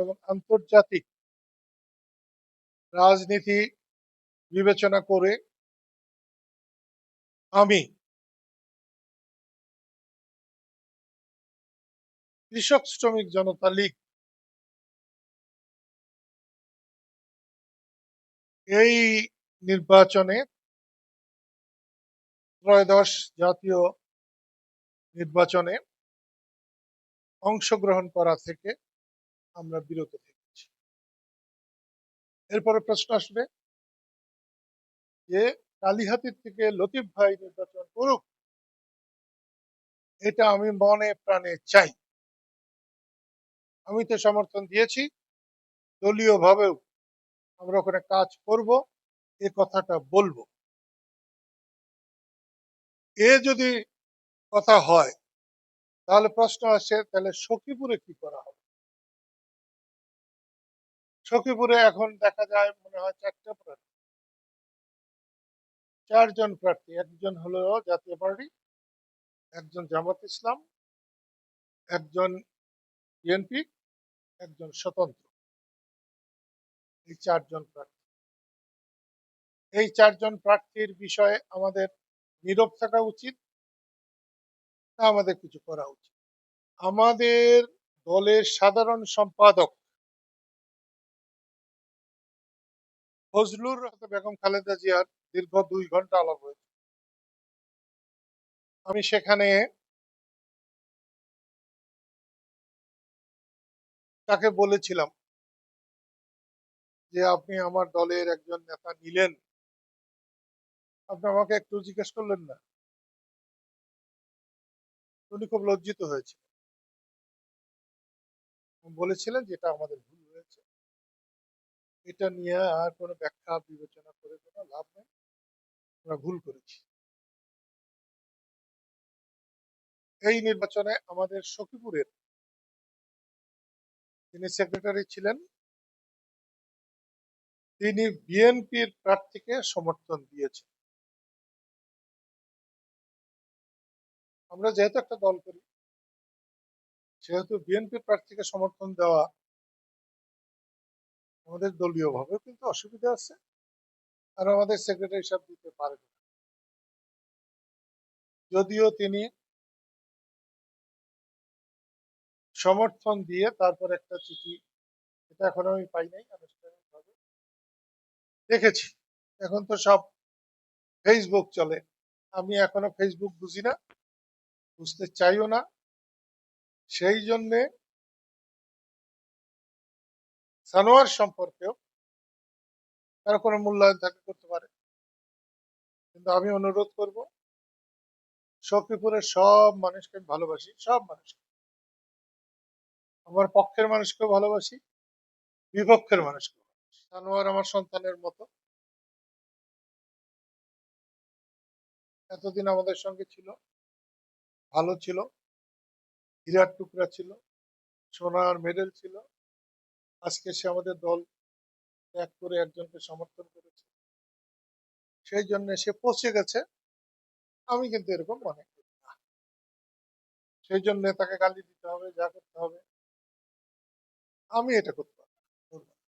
এবং আন্তর্জাতিক রাজনীতি বিবেচনা করে আমি কৃষক শ্রমিক জনতা লীগ এই নির্বাচনে ত্রয়োদশ জাতীয় নির্বাচনে অংশগ্রহণ করা থেকে আমরা বিরত থেকেছি এরপরে প্রশ্ন আসবে যে, কালিহাতির থেকে লতিফ ভাই নির্বাচন করুক, এটা আমি মনে প্রাণে চাই। আমি তো সমর্থন দিয়েছি দলীয় ভাবেও আমরা ওখানে কাজ করব, এ কথাটা বলব। এ যদি কথা হয়, তাহলে প্রশ্ন আসে, তাহলে সখীপুরে কি করা হবে? সখীপুরে এখন দেখা যায় মনে হয় চারটা প্রার্থী। চারজন প্রার্থী, একজন হলো জাতীয় পার্টি, একজন জামাত ইসলাম, একজন বিএনপি, একজন স্বতন্ত্র। এই চারজন প্রার্থী। এই চারজন প্রার্থীর বিষয়ে আমাদের নীরব থাকা উচিত আমাদের কিছু করা উচিত। আমাদের দলের সাধারণ সম্পাদক ফজলুর বেগম খালেদা জিয়ার দীর্ঘ দুই ঘণ্টা আলাপ হয়েছে। আমি সেখানে তাকে বলেছিলাম যে, আপনি আমার দলের একজন নেতা নিলেন। আপনি আমাকে একটু জিজ্ঞেস করলেন না? উনি খুব লজ্জিত হয়েছে বলেছিলেন যে, এটা আমাদের ভুল এটা নিয়ে আর কোনো ব্যাখ্যা, বিবেচনা করে কোনো লাভ নেই। আমরা ভুল করেছি। এই নির্বাচনে আমাদের সখীপুরের তিনি সেক্রেটারি ছিলেন, তিনি বিএনপির প্রার্থীকে সমর্থন দিয়েছেন। আমরা যেহেতু একটা দল করি, সেহেতু বিএনপি প্রার্থীকে সমর্থন দেওয়া আমাদের দলীয় ভাবে কিন্তু অসুবিধা আছে। আর আমাদের সেক্রেটারি সাহেব দিতে পারেন না। যদিও তিনি সমর্থন দিয়ে তারপর একটা চিঠি, এটা এখনও আমি পাই নাই, আনুষ্ঠানিকভাবে দেখেছি। এখন তো সব ফেসবুক চলে। আমি এখনও ফেসবুক বুঝি না, বুঝতে চাইও না। সেই জন্যে সানোয়ার সম্পর্কেও তার কোনো মূল্যায়ন থাকে করতে পারে। কিন্তু আমি অনুরোধ করব, সখীপুরের সব মানুষকে আমি ভালোবাসি, সব মানুষকে। আমার পক্ষের মানুষকেও ভালোবাসি, বিপক্ষের মানুষকে সানোয়ার আমার সন্তানের মতো। এতদিন আমাদের সঙ্গে ছিল, ভালো ছিল হীরার টুকরা ছিল, সোনার মেডেল ছিল। আজকে সে আমাদের দল এক করে একজনকে সমর্থন করেছে। সেই জন্য সে পৌঁছে গেছে। আমি কিন্তু এরকম মনে করি না। সেই জন্য তাকে গালি দিতে হবে, যা করতে হবে। আমি এটা করতে